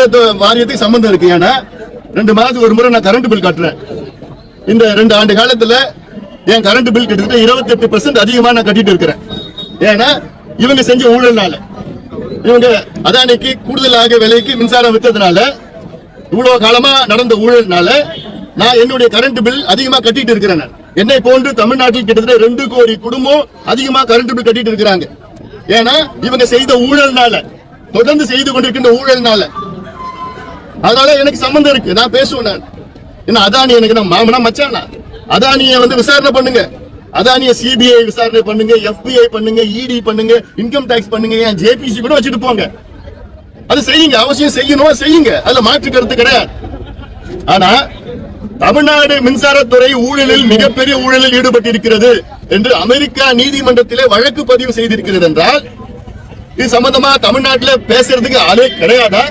மின்சார வாரியத்துக்கு சம்பந்தம் இருக்கு. ஏன்னா ரெண்டு மாதத்துக்கு ஒரு முறை நான் கரண்ட் பில் கட்டுறேன். இந்த ரெண்டு ஆண்டு காலத்துல என் கரண்ட் பில் கிட்டத்தட்ட இருபத்தி எட்டு பர்சன்ட் அதிகமா நான் கட்டிட்டு இருக்கிறேன். ஏன்னா இவங்க செஞ்ச ஊழல்னால. இவங்க அதானிக்கு கூடுதலாக விலைக்கு மின்சாரம் வித்ததுனால இவ்வளவு காலமா நடந்த ஊழல்னால நான் என்னுடைய கரண்ட் பில் அதிகமா கட்டிட்டு இருக்கிறேன் என்னை போன்று தமிழ்நாட்டில் கிட்டத்தட்ட ரெண்டு கோடி குடும்பம் அதிகமா கரண்ட் பில் கட்டிட்டு இருக்கிறாங்க. ஏன்னா இவங்க செய்த ஊழல்னால தொடர்ந்து செய்து கொண்டிருக்கின்ற ஊழல்னால அதனால எனக்கு சம்மந்தம் இருக்கு. நான் பேசுவேன் நான். என்ன அதானி எனக்கு நான் மாமனா மச்சானா? அதானிய வந்து விசாரணை பண்ணுங்க. அதானிய சிபிஐ விசாரணை பண்ணுங்க எஃபிஐ பண்ணுங்க இடி பண்ணுங்க இன்கம் டாக்ஸ் பண்ணுங்க ஏன் ஜேபிசி கூட வச்சுட்டு போங்க. அது செய்யுங்க அவசியம் செய்யணும்? செய்யுங்க. அதுல மாற்று கருத்து கிடையாது. ஆனா தமிழ்நாடு மின்சாரத்துறை ஊழலில் மிகப்பெரிய ஊழலில் ஈடுபட்டிருக்கிறது என்று அமெரிக்கா நீதிமன்றத்திலே வழக்கு பதிவு செய்திருக்கிறது என்றால் இது சம்பந்தமா தமிழ்நாட்டில் பேசுறதுக்கு ஆளே கிடையாதா?